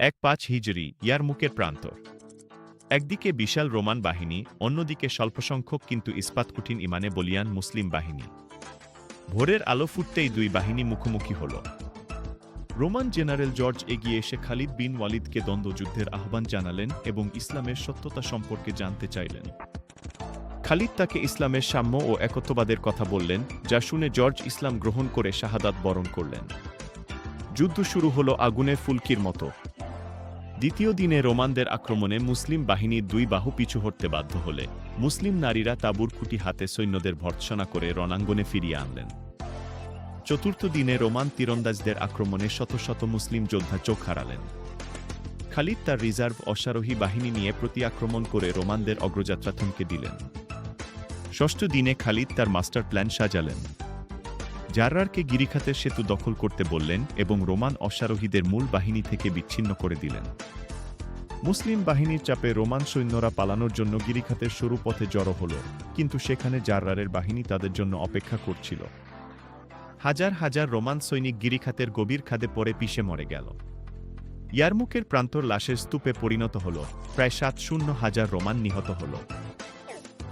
এক পাঁচ হিজরি ইয়ারমুকের প্রান্তর একদিকে বিশাল রোমান বাহিনী, অন্যদিকে স্বল্পসংখ্যক কিন্তু ইস্পাত কুঠিন ইমানে বলিয়ান মুসলিম বাহিনী। ভোরের আলো ফুটতেই দুই বাহিনী মুখোমুখি হল। রোমান জেনারেল জর্জ এগিয়ে এসে খালিদ বিন ওয়ালিদকে দ্বন্দ্বযুদ্ধের আহ্বান জানালেন এবং ইসলামের সত্যতা সম্পর্কে জানতে চাইলেন। খালিদ তাকে ইসলামের সাম্য ও একত্ববাদের কথা বললেন, যা শুনে জর্জ ইসলাম গ্রহণ করে শাহাদাত বরণ করলেন। যুদ্ধ শুরু হলো আগুনের ফুলকির মতো। দ্বিতীয় দিনে রোমানদের আক্রমণে মুসলিম বাহিনীর দুই বাহু পিছু হটতে বাধ্য হলে মুসলিম নারীরা তাঁবুর খুঁটি হাতে সৈন্যদের ভর্ৎসনা করে রণাঙ্গনে ফিরিয়ে আনলেন। চতুর্থ দিনে রোমান তীরন্দাজদের আক্রমণে শত শত মুসলিম যোদ্ধা চোখ হারালেন। খালিদ তার রিজার্ভ অশ্বারোহী বাহিনী নিয়ে প্রতি আক্রমণ করে রোমানদের অগ্রযাত্রা থমকে দিলেন। ষষ্ঠ দিনে খালিদ তার মাস্টার প্ল্যান সাজালেন। জাররারকে গিরিখাতের সেতু দখল করতে বললেন এবং রোমান অশ্বারোহীদের মূল বাহিনী থেকে বিচ্ছিন্ন করে দিলেন। মুসলিম বাহিনীর চাপে রোমান সৈন্যরা পালানোর জন্য গিরিখাতের সরু পথে জড়ো হল, কিন্তু সেখানে জাররারের বাহিনী তাদের জন্য অপেক্ষা করছিল। হাজার হাজার রোমান সৈনিক গিরিখাতের গভীর খাদে পড়ে পিষে মরে গেল। ইয়ারমুকের প্রান্তর লাশের স্তূপে পরিণত হল, প্রায় সাত শূন্য হাজার রোমান নিহত হল।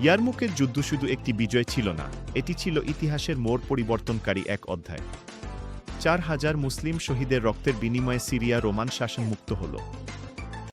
ইয়ারমুকের যুদ্ধ শুধু একটি বিজয় ছিল না, এটি ছিল ইতিহাসের মোড় পরিবর্তনকারী এক অধ্যায়। চার হাজার মুসলিম শহীদের রক্তের বিনিময়ে সিরিয়া রোমান শাসন মুক্ত হল।